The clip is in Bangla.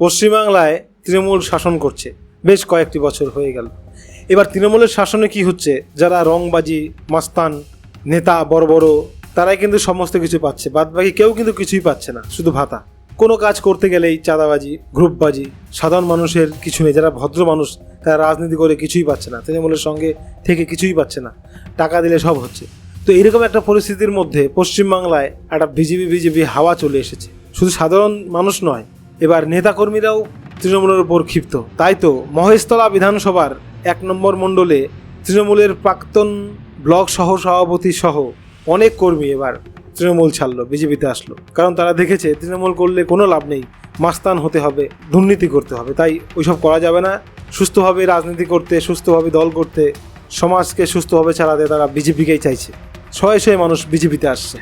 পশ্চিমবাংলায় তৃণমূল শাসন করছে। বেশ কয়েকটি বছর হয়ে গেল। এবার তৃণমূলের শাসনে কি হচ্ছে? যারা রংবাজি, মাস্তান, নেতা, বড় বড়, তারাই কিন্তু সমস্ত কিছু পাচ্ছে। বাদ বাকি কেউ কিন্তু কিছুই পাচ্ছে না, শুধু ভাতা। কোনো কাজ করতে গেলেই চাঁদাবাজি, গ্রুপবাজি, সাধারণ মানুষের কিছু নেই। যারা ভদ্র মানুষ, তারা রাজনীতি করে কিছুই পাচ্ছে না। তৃণমূলের সঙ্গে থেকে কিছুই পাচ্ছে না। টাকা দিলে সব হচ্ছে। তো এরকম একটা পরিস্থিতির মধ্যে পশ্চিমবাংলায় একটা বিজেপি বিজেপি হাওয়া চলে এসেছে। শুধু সাধারণ মানুষ নয় এবার নেতাকর্মীরাও তৃণমূলের উপর ক্ষিপ্ত। তাই তো মহেশতলা বিধানসভার এক নম্বর মণ্ডলে তৃণমূলের প্রাক্তন ব্লক সহ সভাপতি সহ অনেক কর্মী এবার তৃণমূল ছাড়লো, বিজেপিতে আসলো। কারণ তারা দেখেছে তৃণমূল করলে কোনো লাভ নেই, মাস্তান হতে হবে, দুর্নীতি করতে হবে। তাই ওইসব করা যাবে না। সুস্থভাবে রাজনীতি করতে, সুস্থভাবে দল করতে, সমাজকে সুস্থভাবে চালাতে তারা বিজেপিকেই চাইছে। শয়ে শয়ে মানুষ বিজেপিতে আসছে।